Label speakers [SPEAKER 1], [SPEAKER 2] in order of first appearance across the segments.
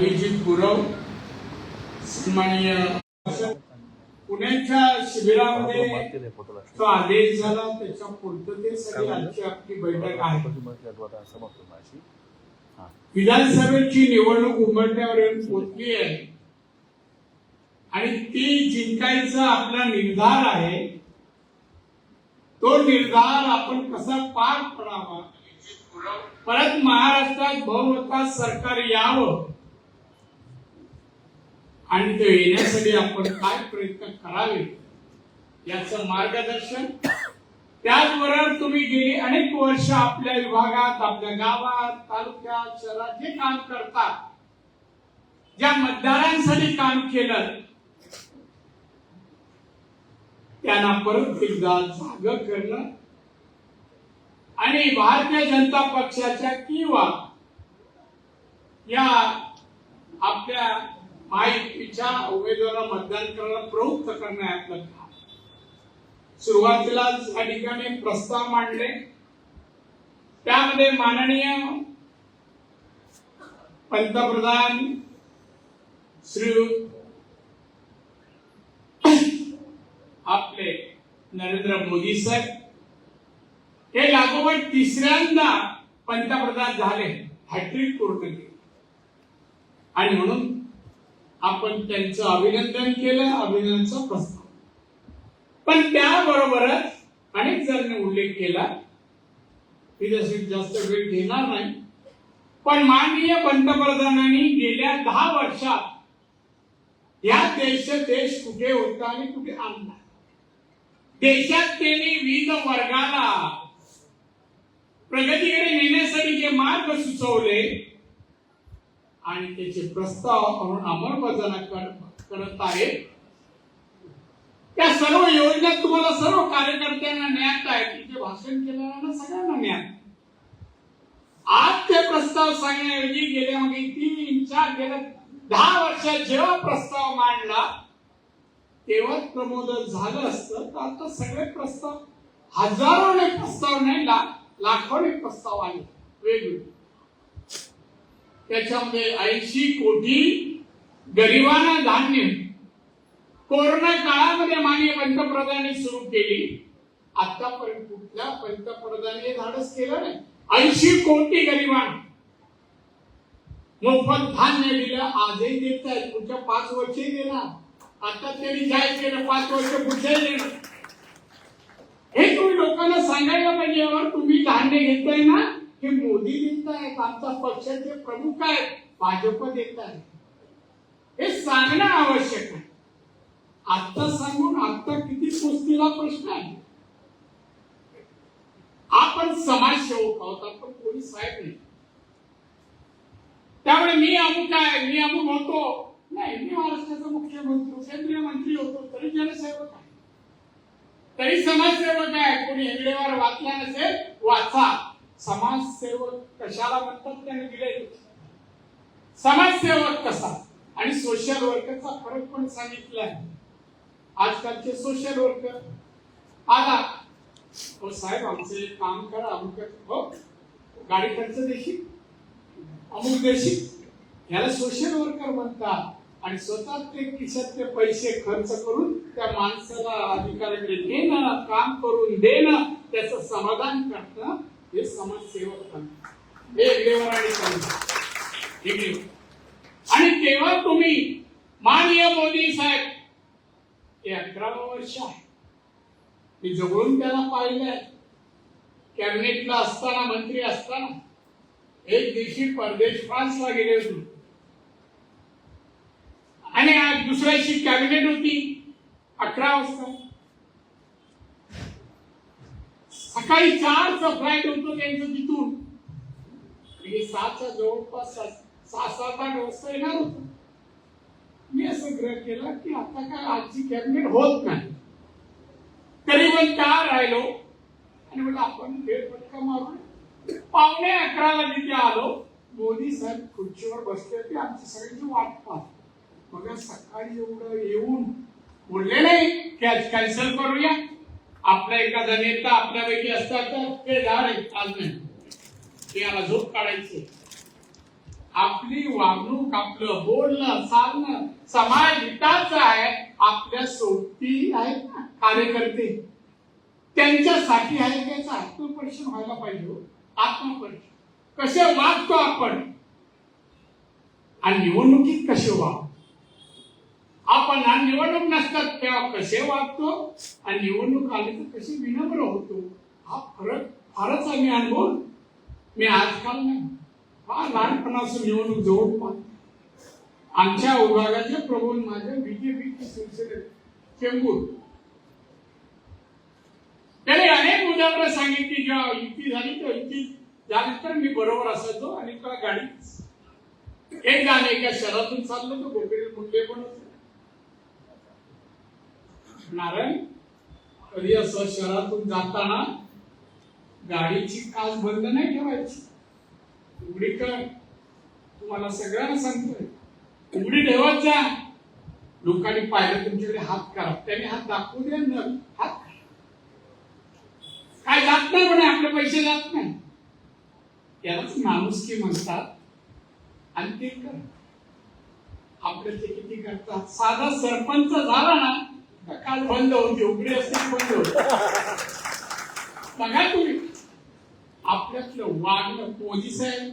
[SPEAKER 1] अभिजित गुरव सन्माननीय पुण्याच्या शिबिरामध्ये तो आदेश झाला त्याच्या पूर्ततेसाठी आजची आपली बैठक आहे. विधानसभेची निवडणूक उमटण्यावर पोचली आहे. आणि ती जिंकायचा आपला निर्धार आहे. तो निर्धार आपण कसा पार पडावा? परत महाराष्ट्रात बहुमतात सरकार यावं. आणि ते येण्यासाठी आपण काय प्रयत्न करावे याचं मार्गदर्शन? त्याचबरोबर तुम्ही गेली अनेक वर्ष आपल्या विभागात आपल्या गावात तालुक्यात शहरात जे काम करतात ज्या मतदारांसाठी काम केलं त्यांना परत एकदा जाग करणं आणि भारतीय जनता पक्षाच्या किंवा या आपल्या महायुतीच्या उमेदवाराला मतदान करायला प्रवृत्त करण्यात सुरुवातीला या ठिकाणी प्रस्ताव मांडले. त्यामध्ये माननीय पंतप्रधान श्री आपले नरेंद्र मोदी साहेब हे लागोपाठ तिसऱ्यांदा पंतप्रधान झाले हॅट्रिक पूर्ण केली. आणि म्हणून आपण त्यांचं अभिनंदन केलं अभिनंदनचा प्रस्ताव. पण त्याबरोबरच अनेक जणांनी उल्लेख केला मी जसे जास्त वेळ घेणार नाही पण माननीय पंतप्रधानांनी गेल्या दहा वर्षात या देश देश कुठे होता आणि कुठे आणला देशात त्यांनी विविध वर्गाला प्रगतीकडे नेण्यासाठी जे मार्ग सुचवले आणि त्याचे प्रस्ताव म्हणून अंमलबजावणी करत आहे त्या सर्व योजनेत तुम्हाला सर्व कार्यकर्त्यांना ज्ञात आहे तिथे भाषण केलेल्या सगळ्यांना ज्ञात आज ते प्रस्ताव सांगण्याऐवजी गेल्या मागे तीन चार गेल्या दहा वर्षात जेव्हा प्रस्ताव मांडला तेव्हा प्रमोदन झालं असतं. तर आता सगळे प्रस्ताव हजारोने प्रस्ताव नाही ला लाखोने प्रस्ताव आले. वेगवेगळे. त्याच्यामध्ये ऐंशी कोटी गरिबांना धान्य. कोरोना काळामध्ये माननीय पंतप्रधानांनी सुरू केली. आतापर्यंत कुठल्या पंतप्रधानांनी धाडस केलं नाही. ऐंशी कोटी गरिबांना. मोफत धान्य दिलं आजही देत आहेत. पुढच्या पाच वर्षही देणार. आता त्यांनी जाहीर केलं पाच वर्ष पुढच्याही देणार. हे तुम्ही लोकांना सांगायला पाहिजे यावर तुम्ही धान्य घेताय ना? हे मोदी देत आहेत आमचा पक्षाचे प्रमुख आहेत भाजप देत आहेत. हे सांगणं आवश्यक आहे. आता सांगून आता किती पोचलेला प्रश्न आहे. आपण समाजसेवक आहोत आपण कोणी साहेब नाही. त्यामुळे मी अमुक आहे मी अमुक होतो नाही मी महाराष्ट्राचा मुख्यमंत्री केंद्रीय मंत्री होतो तरी जनसेवक आहे. तरी समाजसेवक आहे कोणी हेगडेवर वाचला नसेल वाचा. समाजसेवक कशाला म्हणतात त्याने दिले समाजसेवक कसा? आणि सोशल वर्करचा फरक पण सांगितला आहे आजकालचे सोशल वर्कर आला. हो साहेब आमचे काम करा अमुक हो? गाडी खर्च देशील? अमुक देशील? याला सोशल वर्कर म्हणतात. आणि स्वतः ते खिशातले पैसे खर्च करून त्या माणसाला अधिकाऱ्याकडे देणं काम करून देणं त्याचं समाधान करणं हे समाजसेवक म्हणतात. हे हेगडेवर आणि आणि तेव्हा तुम्ही माननीय मोदी साहेब हे अकरावं वर्ष आहे मी जवळून त्याला पाहिलंय कॅबिनेटला असताना मंत्री असताना एक दिवशी परदेश फ्रान्सला गेले होते आणि आज दुसऱ्याची कॅबिनेट होती अकरा वाजता सकाळी चारचा फ्लाईट होतो त्यांचं तिथून. आणि सहाच्या जवळपास सहा सात आठ वाजता येणार होतं. मी असं ग्रह केला की आता काय आजची कॅबिनेट होत नाही. तरी पण का राहिलो. आणि म्हटलं आपण फेरफटका मारू पावणे अकराला तिथे आलो मोदी साहेब खुर्चीवर बसले ते मारू. पावणे अकराला तिथे आलो. मोदी साहेब खुर्चीवर बसले होते. आमची सगळ्यांची वाट पाहत. मग सकाळी एवढं येऊन बोलले नाही की आज कॅन्सल करूया. आपला एखादा नेता आपल्यापैकी असतात तर ते झाड आज नाही. ते याला झोप काढायची. आपली वागणूक आपलं बोलणं चालणं समाज हिताच आहे. आपल्या सोबती आहेत ना कार्यकर्ते. त्यांच्यासाठी आहे त्याचं आत्मपरीक्षण व्हायला पाहिजे हो? आत्मपरीक्षण. कसे वागतो आपण? आणि निवडणुकीत कसे वागतो? आपण ना निवडणूक नसतात तेव्हा कसे वागतो आणि निवडणूक आली तर कसे विनम्र होतो? हा फरक फारच आम्ही अनुभव मी आजकाल नाही. फार लहानपणापासून निवडणूक जवळ पाहत. आमच्या विभागाचे प्रभू माझ्या बीजेपीचे शिवसेने चेंबूर. त्याने अनेक उदाहरणं सांगितली जेव्हा युती झाली तर युती झाली तर मी बरोबर असायचो आणि त्या गाडी एक झाले एका शहरातून चाललो तो गोपीनाथ मुंडे पण होते. नारायण कधी असं शहरातून जाताना गाडीची काच बंद नाही ठेवायची. उघडी कर. तुम्हाला सगळ्यांना सांगतोय. उघडी ठेवत जा. लोकांनी पाहिलं तुमच्याकडे हात करा. त्याने हात दाखवू द्या न. हात काय जात नाही म्हणे आपले पैसे जात नाही. यालाच माणुसकी म्हणतात. आणि ते कर. आपलं ते किती करतात? साधा सरपंच झाला ना काल बंद होती उघडी असते बंद होती. बघा तुम्ही. आपल्यातलं वागणं मोदी साहेब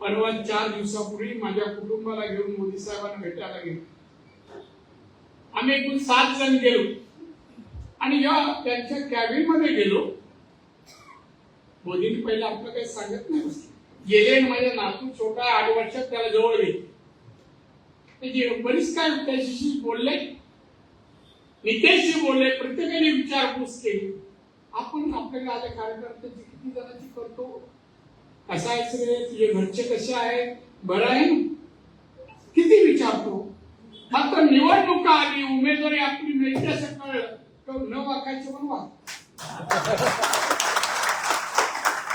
[SPEAKER 1] परवा चार दिवसापूर्वी माझ्या कुटुंबाला घेऊन मोदी साहेबांना भेटायला गेलो. आम्ही एकूण सात जण गेलो. आणि जेव्हा त्यांच्या कॅबिनमध्ये गेलो मोदींनी पहिले आपलं काही सांगत नाही गेले माझ्या नातू छोटा आठ वर्षात त्याला जवळ गेले. बरीच काय त्याच्याशी बोलले. नितेशजी बोलले प्रत्येकाने विचारपूस केली. आपण आपल्या आल्या कार्यकर्त्याची किती जणांची करतो? कसा आहे रे तुझे घरचे कसे आहेत? बरं आहे? किती विचारतो? मात्र निवडणुका आली उमेदवारी आपली मिळते असं कळलं. तर न वाकायचं पण वाक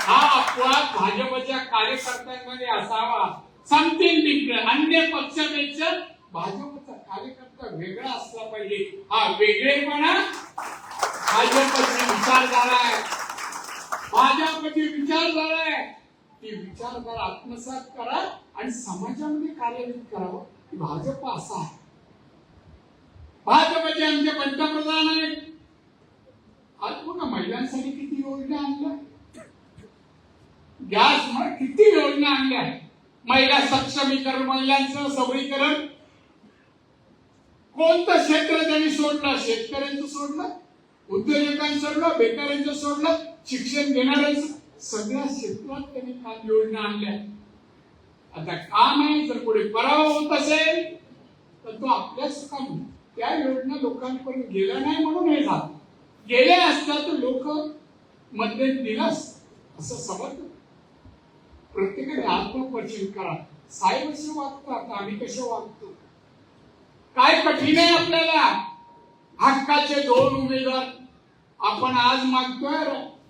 [SPEAKER 1] हा अपवाद भाजपच्या कार्यकर्त्यांमध्ये असावा. समथिंग डिफरंट अन्य पक्षापेक्षा भाजपचा कार्यकर्ता वेगळा असला पाहिजे. हा वेगळेपणा भाजपची विचारधारा आहे भाजपची विचारधारा आहे ती विचारधारा आत्मसात करा आणि समाजामध्ये कार्यान्वित करावं. भाजप असा आहे. भाजपचे आमचे पंतप्रधान आहेत. आज पुन्हा महिलांसाठी किती योजना आणल्या. गॅस म- किती योजना आणल्या. महिला सक्षमीकरण महिलांचं सबळीकरण. कोणतं क्षेत्र त्यांनी सोडलं? शेतकऱ्यांचं सोडलं? उद्योजकांचं सोडलं? बेकाऱ्यांचं सोडलं? शिक्षण घेणाऱ्यांचं? सगळ्या क्षेत्रात त्यांनी काम योजना आणल्या. आता काम आहे जर पुढे पराभव होत असेल तर तो आपल्याच काम त्या योजना लोकांपर्यंत गेल्या नाही म्हणून हे झालं. गेल्या असता तर लोक मध्ये दिलास असं समजलं. प्रत्येकाने आत्मपरीक्षण करा. साहेब कसे वागतात आम्ही कसे वागतो? काय कठीण आहे आपल्याला? हक्काचे दोन उमेदवार आपण आज मागतोय.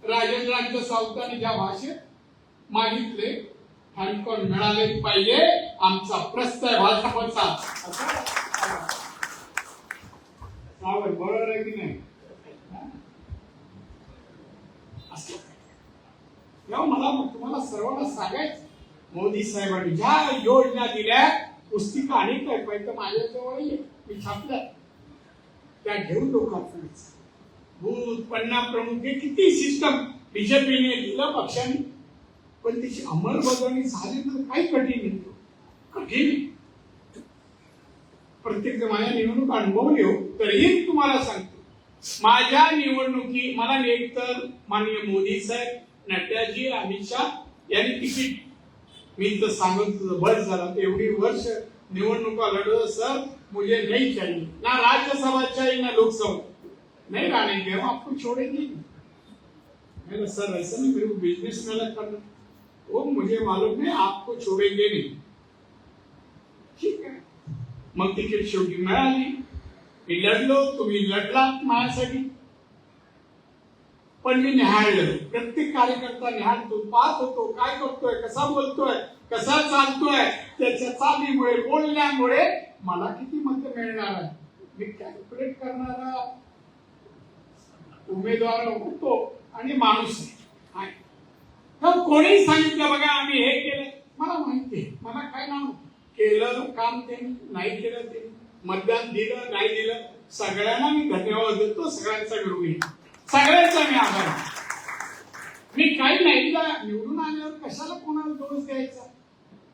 [SPEAKER 1] राजेंद्रांच्या सावताने ज्या भाषेत मागितले ठणकन मिळाले पाहिजे. आमचा प्रस्त आहे भाजपचा. बरोबर आहे की नाही? असं. तेव्हा मला तुम्हाला सर्वांना सांगायचं मोदी साहेबांनी ज्या योजना दिल्या पुस्तिका अनेक आहेत पाहिजे माझ्याजवळ मी छापल्या त्या घेऊन लोकांना भूत पन्ना प्रमुख हे किती सिस्टम बीजेपीने दिलं पक्षाने. पण त्याची अंमलबजावणी झाली तर काही कठीण येतो कठीण प्रत्येक माझ्या निवडणूक अनुभवली हो तरीही तुम्हाला सांगतो. माझ्या निवडणुकी मला एक तर माननीय मोदी साहेब नड्डाजी अमित शाह यांनी तिकीट मी तर सांगत होतो बस झाला. एवढी वर्ष निवडणुका लढवत सर. मुझे नहीं चाहिए. ना राज्यसभा चाहिए ना लोकसभा. नहीं रहने के हम आपको छोड़ेंगे. नहीं। सर ऐसा नहीं मेरे को बिजनेस में अलग करना वो मुझे मालूम है आपको छोड़ेंगे नहीं. ठीक आहे मग तिकीट शेवटी मिळाली. मी लढलो तुम्ही लढलात माझ्यासाठी. पण मी निहाळलं प्रत्येक कार्यकर्ता निहाळतो पाहत होतो काय करतोय कसा बोलतोय कसा चालतोय त्याच्या चालीमुळे बोलण्यामुळे मला किती मत मिळणार आहे. मी कॅल्क्युलेट करणारा उमेदवार होतो आणि माणूस आहे. तर कोणी सांगितलं बघा आम्ही हे केलं. मला माहिती आहे. मला काय नाव? केलं काम ते नाही केलं ते. मतदान दिलं नाही दिलं. सगळ्यांना मी धन्यवाद देतो. सगळ्यांचा ऋणी सगळ्यांचा मी आभार. मी काही नाही का निवडून आल्यावर कशाला कोणाला दोष द्यायचा?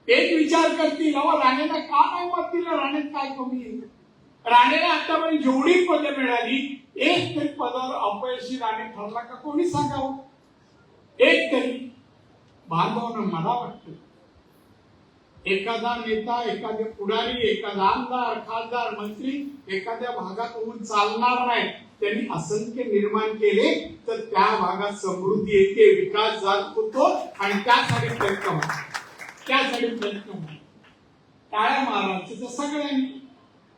[SPEAKER 1] एक विचार करतील अहो राणेला का नाही मत दिलं राणेत काय कमी आहे? राणेला आतापर्यंत जेवढी पदं मिळाली एक तरी पदावर अपयशी राणे ठरला का कोणी सांगावं? एक तरी. बांधवनं मला वाटतं एखादा नेता एखादे पुढारी एखादा आमदार खासदार मंत्री एखाद्या भागात होऊन चालणार नाही त्यांनी असंख्य निर्माण केले तर त्या भागात समृद्धी येते विकास जात होतो आणि त्यासाठी प्रयत्न होतो. त्यासाठी प्रयत्न होतो. टाळ्या मारायचं तर सगळ्यांनी.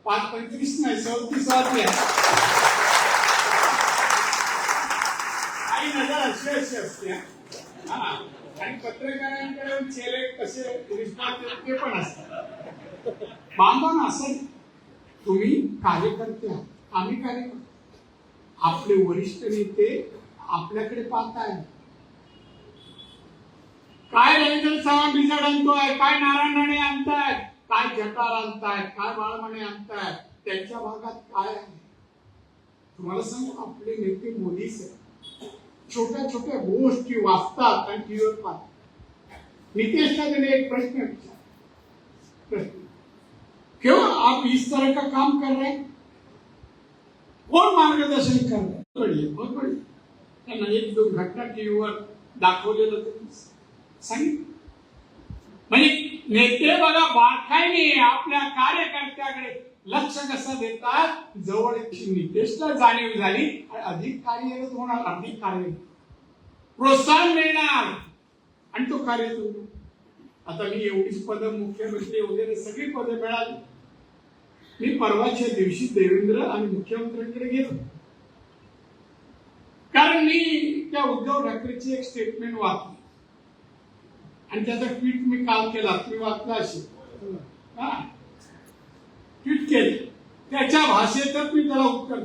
[SPEAKER 1] पाच पंचवीस नाही सदतीस आहे काही नजर अशी अशी असते. हा. आणि पत्रकारांकडे चेले कसे रिस्पॉन्स ते पण असतात. बांधवान असं तुम्ही कार्यकर्ते आहात आम्ही कार्यकर्ते आपले वरिष्ठ नेते आपल्याकडे पाहताय. काय रवींद्र चव्हाण बिजाड आणतोय काय नारायण राणे आणताय काय जटार आणताय काय बाळमणे आणताय त्यांच्या भागात काय आहे? तुम्हाला सांगू आपले नेते मोदीच आहेत. छोट्या छोट्या गोष्टी वाचतात आणि टीव्हीवर पाहतात. नितेशला त्याने एक प्रश्न विचार प्रश्न क्यों आप इस तरह का काम कर रहे हैं? कोण मार्गदर्शन कर रहे हैं? बहुत त्यांना एक दोन घटना टीव्हीवर दाखवलेलं त्यांनी सांगितलं. म्हणजे नेते बघा बारकाईने आपल्या कार्यकर्त्याकडे. लक्ष कसं देतात? जवळ नितेशला जाणीव झाली आणि अधिक कार्यरत होणार अधिक कार्य प्रोत्साहन मिळणार. आणि तो कार्यरत होतो आता मी एवढीच पदं मुख्यमंत्री वगैरे सगळी पदं मिळाली. मी परवाच्या दिवशी देवेंद्र आणि मुख्यमंत्र्यांकडे गेलो. कारण मी त्या उद्धव ठाकरेची एक स्टेटमेंट वाचली. आणि त्याचा ट्विट मी काल केला. तुम्ही वाचला असेल. हा. ट्विट केले त्याच्या भाषेतच मी त्याला उत्तर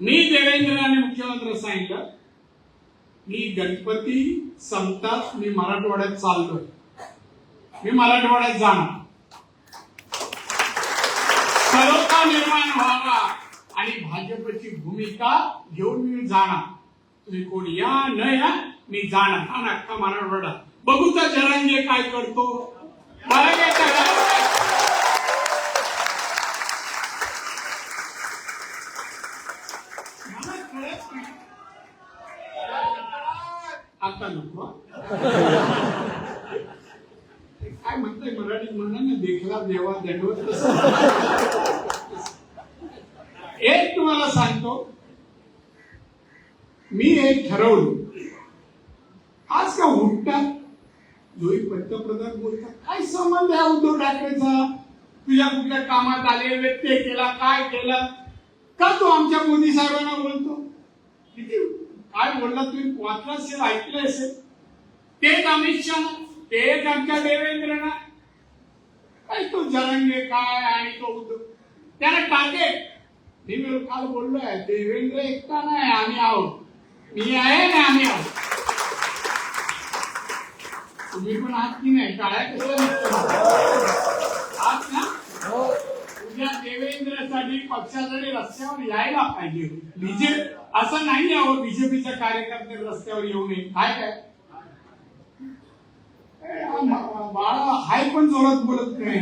[SPEAKER 1] मी देवेंद्र मुख्यमंत्री सांगितलं. मी गणपती संपतात मी मराठवाड्यात चाललोय. मी मराठवाड्यात जाणार. सलोखा निर्माण व्हावा आणि भाजपची भूमिका घेऊन मी जाणार. तुम्ही कोण या न या मी जाणार. हा नक्का मराठवाडा. बघूचा तर जरांगे काय करतो. मला काय करायचं? मला कळत नाही. आता नको. काय म्हणतोय मराठीत म्हणा ना देखला देवा दंडवत. एक तुम्हाला सांगतो. मी एक ठरवलं. आज का उठतात जोही पंतप्रधान बोलतात काय संबंध आहे उद्धव ठाकरेचा? तुझ्या कुठल्या कामात आले व्यत्यय केला काय केलं? का तू आमच्या मोदी साहेबांना बोलतो? किती काय बोललं तुम्ही? वाचलं असेल ऐकलं असेल तेच अमित शहा तेच आमच्या देवेंद्रना. काय तो जरंगे काय आणि तो उद्धव? त्याला टाके मी मी काल बोललोय देवेंद्र एकटा नाही आम्ही आहोत. मी आहे ना आम्ही आहोत. तुम्ही पण आहात की नाही? काळ्या कसं आहात ना? हो. उद्या देवेंद्रसाठी पक्षाकडे रस्त्यावर यायला पाहिजे बीजे असं नाही अहो बीजेपीच्या कार्यकर्ते रस्त्यावर येऊ नये. काय? काय बाळा हाय पण जोरात बोलत नाही.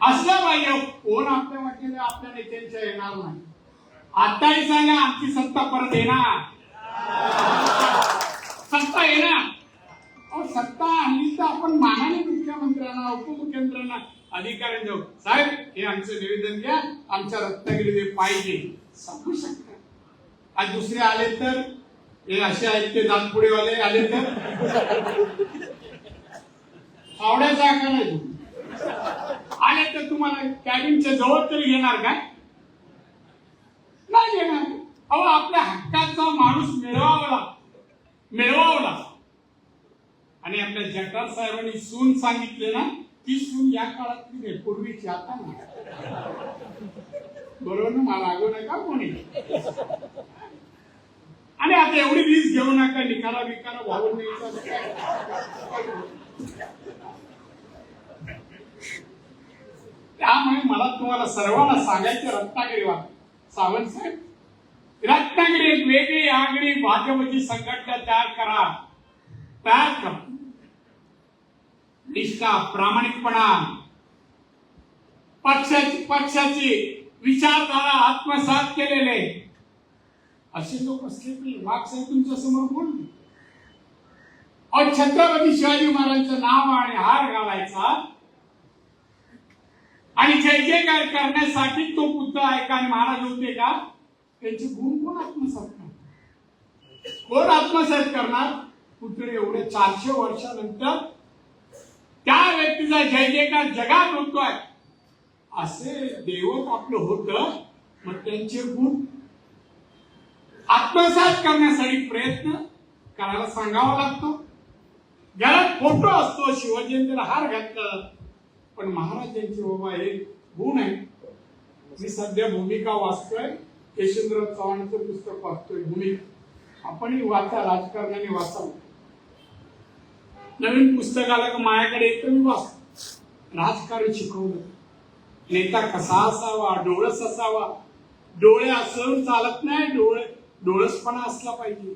[SPEAKER 1] असलं पाहिजे हो. कोण आपल्या वाटेला आपल्या नेत्यांच्या येणार नाही. आताही सांगा आमची सत्ता परत येणार. सत्ता येणार. अहो, सत्ता आणली तर आपण मानाने मुख्यमंत्र्यांना उपमुख्यमंत्र्यांना अधिकारी देऊ साहेब हे आमचं निवेदन घ्या. आमच्या रत्नागिरी ते पाहिजे. सांगू शकता? आज दुसरे आले तर? हे असे आहेत ते दातपुडेवाले आले तर? फावड्याचा आकार नाही आले तर तुम्हाला कॅबिनच्या जवळ तरी घेणार काय? नाही घेणार अहो आपल्या हक्काचा माणूस मिळवावला. मिळवावला. आणि आपल्या जगताप साहेबांनी सून सांगितले ना ती सून या काळातली नाही पूर्वीची आता ना बरोबर ना? मला लागू नका कोणी. आणि आता एवढी वीज घेऊ नका निकाला बिकाला वाहून त्यामुळे मला तुम्हाला सर्वांना सांगायचं रत्नागिरी वा सावंत साहेब रत्नागिरी एक वेगळी आगळी भाजपची संघटना तयार करा. तयार करा. निष्ठा प्रामाणिकपणा पक्षाची पक्षाची विचारधारा आत्मसात केलेले. असे लोक असले की वाघ साहेब तुमच्यासमोर बोल छत्रपती शिवाजी महाराजांचं नाव आणि हार घालायचा. आणि जय काय करण्यासाठी तो पुतळा आहे का आणि महाराज होते का त्यांचे गुण कोण आत्मसात करणार? कोण आत्मसात करणार? पुतळे एवढे चारशे वर्षानंतर त्या व्यक्तीचा जय जयकार जगात होतोय. असे देवत आपलं होत मग त्यांचे गुण आत्मसात करण्यासाठी प्रयत्न करायला सांगावा लागतो. घरात फोटो असतो शिवजयंतीला हार घातलं पण महाराजांची बाबा एक गुण आहे मी सध्या भूमिका वाचतोय यशवंतराव चव्हाणचं पुस्तक वाचतोय. भूमिका. आपणही वाचा राजकारणाने वाचावं. नवीन पुस्तक आलं का माझ्याकडे येतं मी वाचतो. राजकारण शिकवलं. नेता कसा असावा डोळस असावा? डोळे असून चालत नाही डोळे डोळसपणा असला पाहिजे.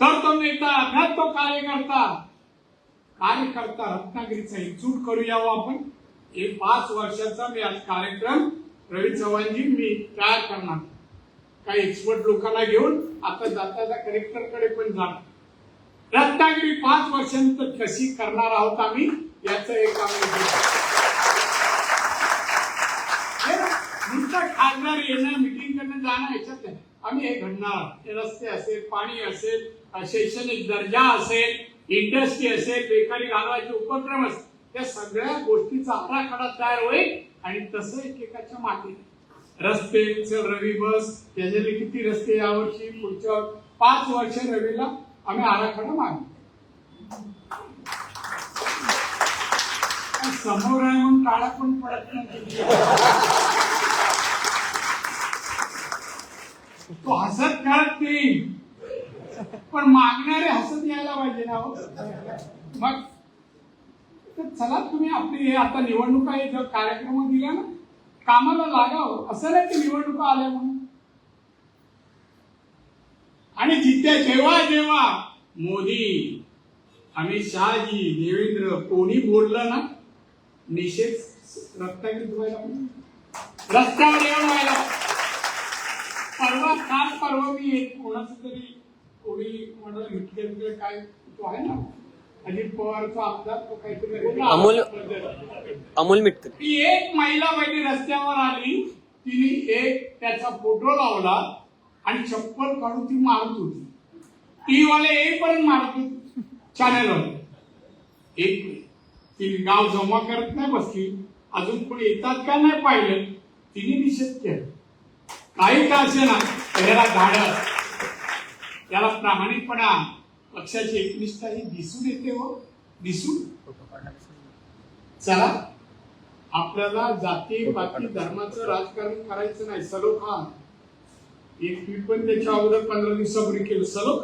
[SPEAKER 1] तर तो नेता अभ्यास तो कार्यकर्ता कार्यकर्ता रत्नागिरीचा एकजूट करूया यावं आपण. हे पाच वर्षाचा मी आज कार्यक्रम रवी चव्हाणजी मी तयार करणार. काही एक्सपर्ट लोकांना घेऊन आता जाता जाता कलेक्टरकडे पण जाणार. रत्नागिरी पाच वर्षांत कशी करणार आहोत आम्ही याचं एक आम्ही नुसतं खासदार येणं मिटिंग करणं जाणं याच्यात नाही. आम्ही हे घडणार रस्ते असेल पाणी असेल शैक्षणिक दर्जा असेल इंडस्ट्री असेल बेकारी घालवायचे उपक्रम असतील त्या सगळ्या गोष्टीचा आराखडा तयार होईल आणि तसं एकेकाच्या मागे. रस्ते रवी बस त्याच्यातले किती रस्ते यावर्षी पुढच्या पाच वर्ष रवीला आम्ही आराखडा मागू समोर आहे म्हणून काळा पण पडत नाही. तो हसत खेळत नाही. पण मागणारे हसत यायला पाहिजे ना हो. मग तर चला तुम्ही आपली हे आता निवडणुका हे जर कार्यक्रम दिल्या ना कामाला लागावं हो. असं नाही की निवडणुका आल्या म्हणून. आणि जिथे जेव्हा जेव्हा मोदी अमित शहाजी देवेंद्र कोणी बोललं ना निषेध रत्नागिरीत व्हायला पाहिजे. रस्त्यावर येऊन व्हायला परवा काल परवा मी एक कोणाचं तरी कोणी म्हणाल विठ्ठल काय तो आहे ना. अजित पवारचा आमदार तो काहीतरी
[SPEAKER 2] अमोल- अमोल मिटकर
[SPEAKER 1] ती एक महिला पहिली रस्त्यावर आली. तिने एक त्याचा फोटो लावला. आणि चप्पल काढून ती मारत होती. टी वाले येईपर्यंत मारत होती. चॅनलवर एक ती गाव जमा करत नाही बसली. अजून कोणी येतात का नाही पाहिलं. तिने निषेध केला. काही का असे ना त्याला धाडस त्याला प्रामाणिकपणा. पक्षाची एकनिष्ठा ही दिसून येते हो. दिसून चला. आपल्याला जाती पाती धर्माचं राजकारण करायचं नाही. सलोखा. एक ट्विट पण त्याच्या अगोदर पंधरा दिवसापूर्वी केलं सलोख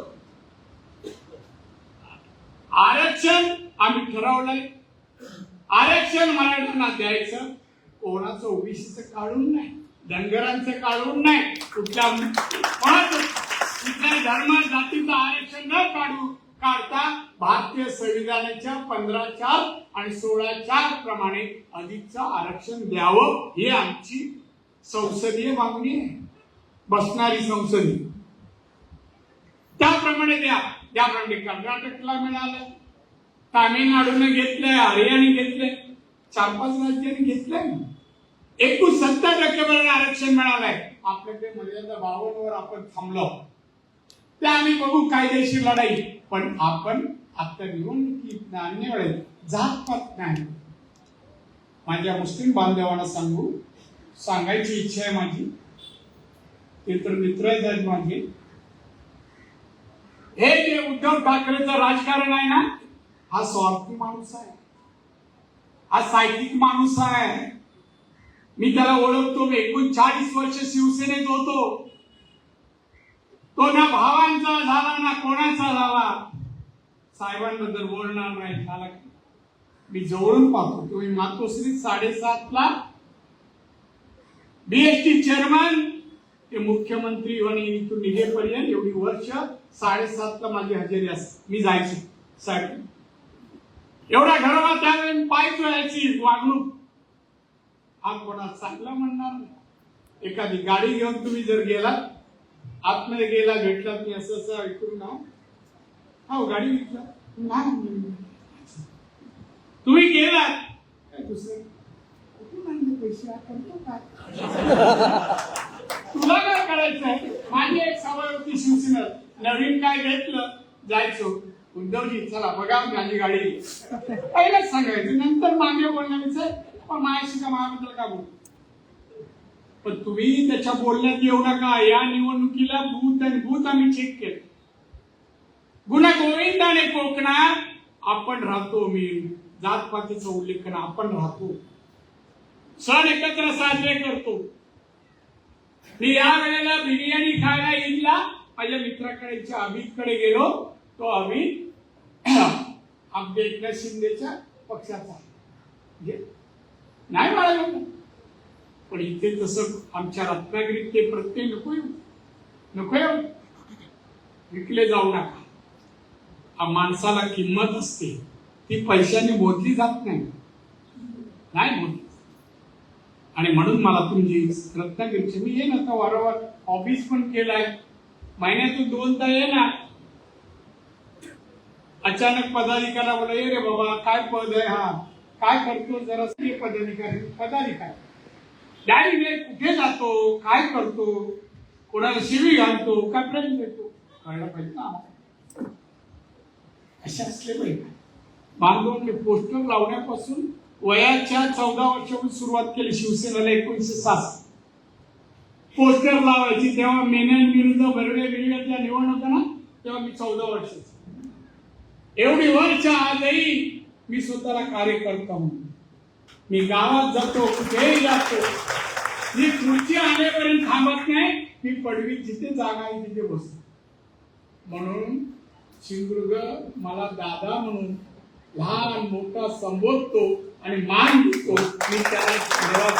[SPEAKER 1] आरक्षण आम्ही ठरवलंय. आरक्षण मराठ्यांना द्यायचं. कोणाचं ओबीसीचं काढून नाही धनगरांचं काढून नाही कुठल्या कुठल्या धर्म जातीचं आरक्षण न काढू काढता भारतीय संविधानाच्या पंधरा चार आणि सोळा चार प्रमाणे अधिकचं आरक्षण द्यावं ही आमची संसदीय मागणी आहे. बसणारी संसदी. त्याप्रमाणे द्या. त्याप्रमाणे कर्नाटकला मिळालं. तामिळनाडूने घेतलंय हरियाणी घेतलंय. चार पाच राज्यांनी घेतलंय. एकूण सत्तर टक्केपर्यंत आरक्षण मिळालंय. आपल्याकडे मर्यादा बावनवर आपण थांबलो. ते आम्ही बघू कायदेशीर लढाई. पण आपण आता निवडणुकीत अन्य वेळेस जात पात नाही. माझ्या मुस्लिम बांधवांना सांगू सांगायची इच्छा आहे माझी. ते तर मित्र आहेत माझे हे जे उद्धव ठाकरेचं राजकारण आहे ना हा स्वार्थी माणूस आहे. हा साहित्यिक माणूस आहे. मी त्याला ओळखतो मी एकूण चाळीस वर्ष शिवसेनेत होतो. तो ना भावांचा झाला ना कोणाचा झाला. साहेबांबद्दल बोलणार नाही झाला मी जवळून पाहतो तुम्ही मातोश्री साडेसात ला बीएसटी चेअरमन ते मुख्यमंत्री आणि इथून निघेपर्यंत एवढी वर्ष साडेसातला माझी हजेरी असते मी जायची. साहेब एवढा घराला त्यावेळेस पाय यायची वागणूक. हा कोणा चांगला म्हणणार नाही. एखादी गाडी घेऊन तुम्ही जर गेला आतमध्ये गेला भेटला मी असं असं ऐकून ना हो गाडी विकला. नाही. तुम्ही गेलात. काय दुसरं? कुठून आणले पैसे? करतो काय तुला काय करायचंय माझी एक सवय होती शिवसेनेत. नवीन काय घेतलं जायचो. उद्धवजी चला बघा माझी गाडी. पहिलाच सांगायचं. नंतर मागे बोलण्याचं पण माझ्याशी का माझ्याबद्दल का बोल? पण तुम्ही त्याच्या बोलण्यात येऊ नका. या निवडणुकीला बूथ आणि बूथ आम्ही चेक केलं. गुन्हा गोविंदाने कोकणात आपण राहतो मी जातपातीचा उल्लेख आपण राहतो. सण एकत्र साजरे करतो. मी या वेळेला बिर्याणी खायला ईदला माझ्या मित्राकडे अमितकडे गेलो. तो अमित आमच्या एकनाथ शिंदेच्या पक्षाचा म्हणजे नाही मला पण इथे तसं आमच्या रत्नागिरीत ते प्रत्येक नको येऊ नको येऊ विकले जाऊ नका. हा माणसाला किंमत असते. ती पैशाने मोजली जात नाही. नाही मोजली. आणि म्हणून मला तुमची रत्नागिरीचे मी येईन आता वारंवार ऑफिस पण केलाय. महिन्यातून दोनदा येणार. अचानक पदाधिकाऱ्याला बोला ये रे बाबा काय पद आहे हा? काय करतो? जरा ते पदाधिकारी पदाधिकारी. डायरेक्ट कुठे जातो? काय करतो? कोणाला शिवी घालतो? काय प्रेम देतो कळलं पाहिजे ना अशा असे असले पाहिजे बांधवने पोस्टर लावण्यापासून वयाच्या चौदा वर्षापासून सुरुवात केली शिवसेनेला एकोणीसशे सात. पोस्टर लावायची तेव्हा मेनन विरुद्ध बर्वे विरुद्धच्या निवडणुका ना तेव्हा मी चौदा वर्षाचा. एवढी वर्ष आजही मी स्वतःला कार्यकर्ता म्हणून. मी गावात जातो कुठेही जातो. मी खुर्ची आणेपर्यंत थांबत नाही मी पडवी जिथे जागा आहे तिथे बसतो. म्हणून सिंधुदुर्ग मला दादा म्हणून लहान मोठा संबोधतो. आणि मान देतो मी त्याला धन्यवाद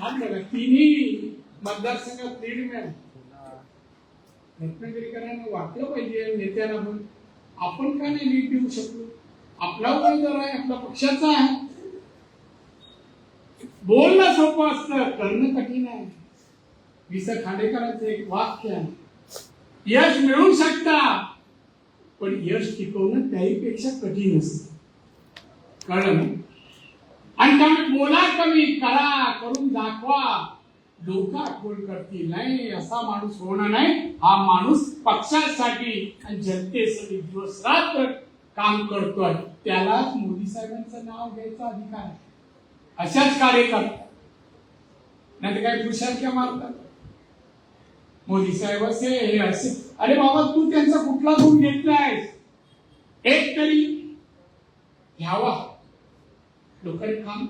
[SPEAKER 1] हा बघा तिन्ही मतदारसंघात लीड मिळाली रत्नागिरीकरांना वाटलं पाहिजे नेत्यांना पण आपण का नाही लीड देऊ शकलो? आपला उमेदवार आहे आपल्या पक्षाचा आहे. बोलणं सोपं असतं करणं कठीण आहे. विस खांडेकरांचं एक वाक्य आहे. यश मिळू शकता पण यश टिकवणं त्याहीपेक्षा कठीण असतं. कळलं आणि त्यामुळे बोला कमी करा करून दाखवा. लोक आठवण करतील नाही असा माणूस होणार नाही. हा माणूस पक्षासाठी आणि जनतेसाठी दिवस रात्र काम करतोय. त्यालाच मोदी साहेबांचं नाव घ्यायचा अधिकार आहे. अशाच कार्यकर्ता. नाही तर काही पुरुषांच्या मारतात मोदी साहेब असे हे असे. अरे बाबा तू त्यांचा कुठला गुण घेतलाय एक तरी. घ्यावा. लोकांनी काम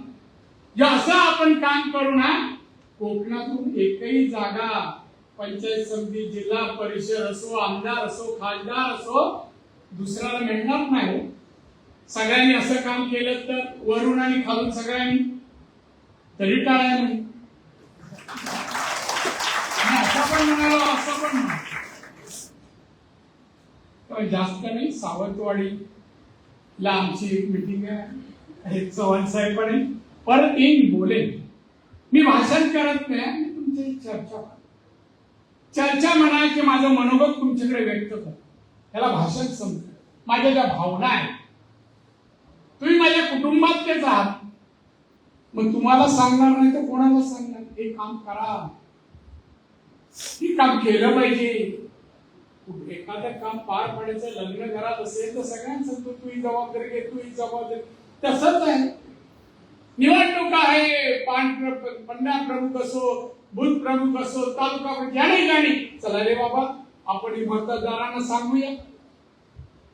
[SPEAKER 1] जे असं आपण काम करू ना कोकणातून एकही जागा पंचायत समिती जिल्हा परिषद असो आमदार असो खासदार असो दुसऱ्याला मिळणार नाही हो. सगळ्यांनी असं काम केलं तर वरून आणि खालून सगळ्यांनी. तरी टाळायला नाही. असं पण म्हणालो असं पण जास्त नाही सावंतवाडीला आमची एक मिटिंग आहे. चव्हाण साहेबपणे परत येईन बोलेन मी भाषण करत नाही मी तुमची चर्चा चर्चा म्हणा की माझं मनोगत तुमच्याकडे व्यक्त कर. त्याला भाषण समज माझ्या ज्या भावना आहेत तुम्ही माझ्या कुटुंबातलेच आहात. मग तुम्हाला सांगणार नाही तर कोणाला सांगणार? हे काम करा. हे काम केलं पाहिजे. एखादं काम पार पाडायचं लग्न घरात असेल तर सगळ्यांना तू ही जबाबदारी घे तू ही जबाबदारी तसंच आहे. निवडणूक आहे. पान प्र- प्रमुख असो बूथ प्रमुख असो तालुका प्रमुख, ज्याने चला रे बाबा आपण मतदारांना सांगूया.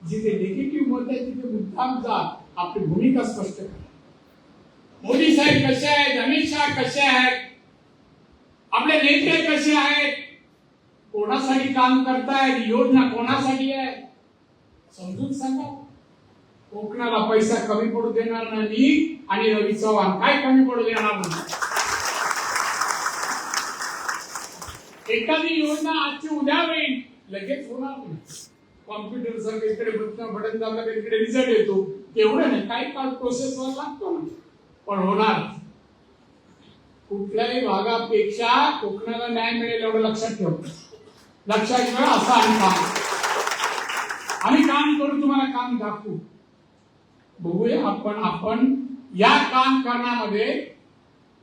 [SPEAKER 1] जिथे निगेटिव्ह मत आहे तिथे मुद्दाम जा. आपली भूमिका स्पष्ट करा. मोदी साहेब कसे आहेत? अमित शहा कसे आहेत? आपले नेते कसे आहेत? कोणासाठी काम करतायत? योजना कोणासाठी आहे? समजून सांगा. कोकणाला पैसा कमी पडू देणार नाही आणि रवी चव्हाण काय कमी पडू देणार नाही. एखादी योजना आजची उद्या होईल लगेच होणार नाही. कॉम्प्युटर सारखं इकडे बटन बटन दाबलं की इकडे रिझल्ट येतो. तेवढं नाही काही काळ प्रोसेस लागतो ना. पण होणार. कुठल्याही भागापेक्षा कोकणाला न्याय मिळेल एवढं लक्षात ठेव. लक्षात ठेवा असं आम्ही काम आम्ही काम करू तुम्हाला काम दाखवू. बघूया आपण आपण या काम करण्यामध्ये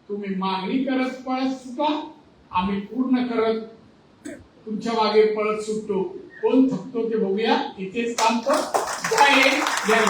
[SPEAKER 1] तुम्ही मागणी करत पळत सुटा आम्ही पूर्ण करत तुमच्या मागे पळत सुटतो. कोण थकतो ते बघूया. इथेच काम कर जय जय